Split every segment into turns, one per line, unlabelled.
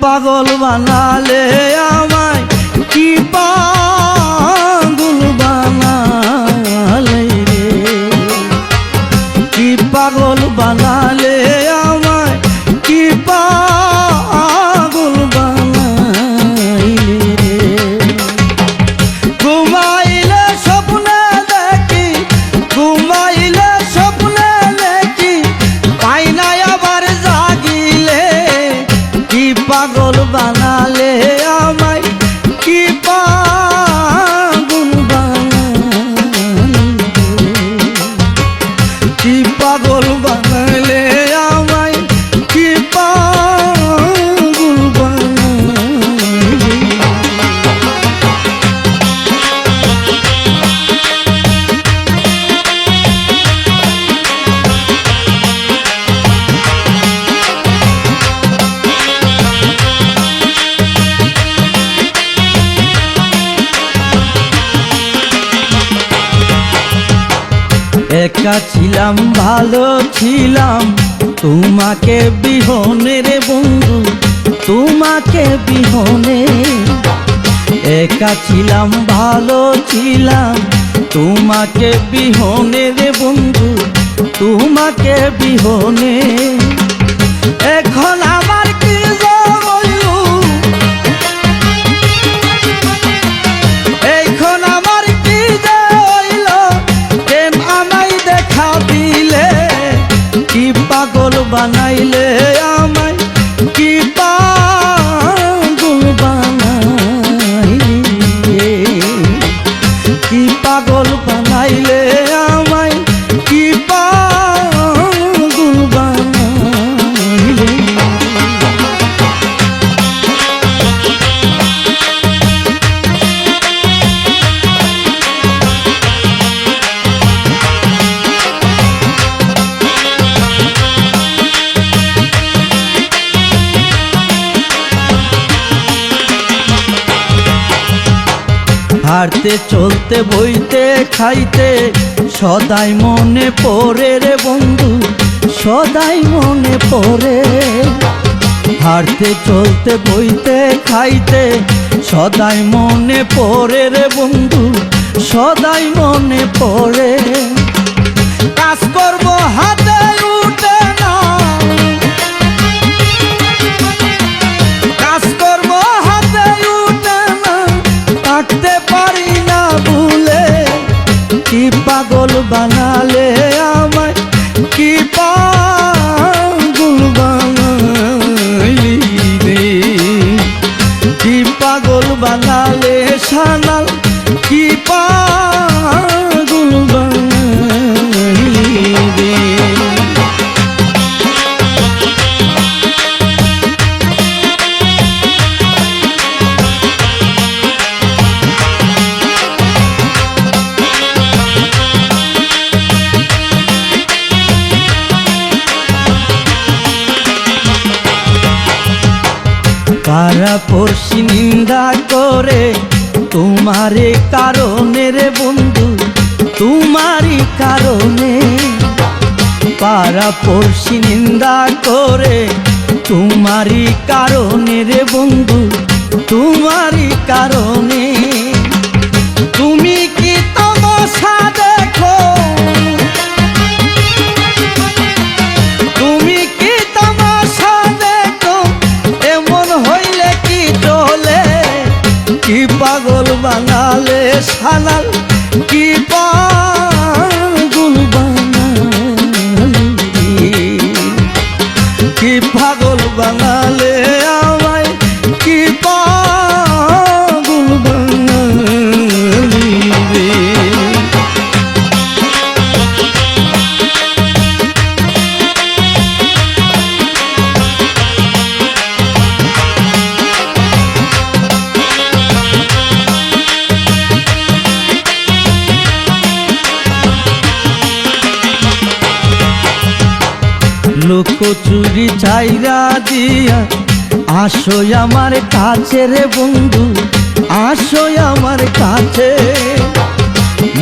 পাগল বানালে আমায়? কি পাগল বানালে রে? কি পাগল বানালে একা ছিলাম, ভালো ছিলাম। তোমাকে বিহনে রে বন্ধু, তোমাকে বিহনে। একা ছিলাম, ভালো ছিলাম। তোমাকে বিহনে রে বন্ধু, তোমাকে বিহনে। হাঁটতে চলতে, বইতে, খাইতে, সদাই মনে পড়ে রে বন্ধু, সদাই মনে পড়ে। হাঁটতে, চলতে, বইতে, খাইতে, সদাই মনে পড়ে রে বন্ধু, সদাই মনে পড়ে। বানালে আমায় কি পাগল বানাইলি রে। কি পাগল বানালে সানাল কি পাগল বানাইলি। পাড়া পড়শি নিন্দা করে? তোমারে কারণে রে বন্ধু, তোমারই কারণে। পাড়া পড়শি নিন্দা করে? তোমারই কারণে রে বন্ধু, তোমারই কারণে। তুমি কি তমসা দেখো বানালে সালাল লুকোচুরি চাইরা দিয়া, আসো আমার কাছে রে বন্ধু, আসো আমার কাছে।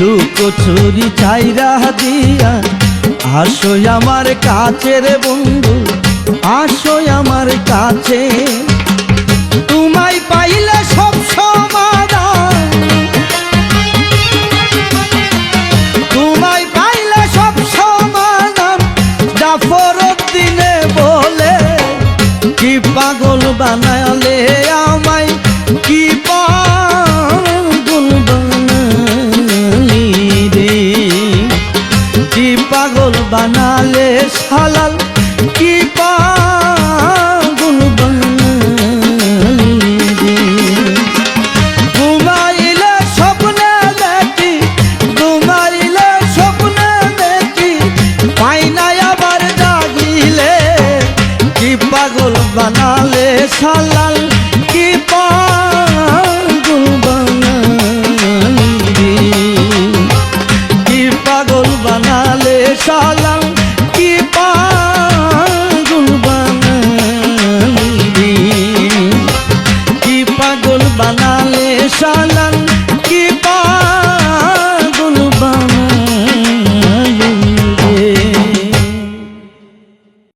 লুকোচুরি চাইরা দিয়া, আসো আমার কাছে রে বন্ধু, আসো আমার কাছে। তোমায় পাইলে সব বানালে সালাল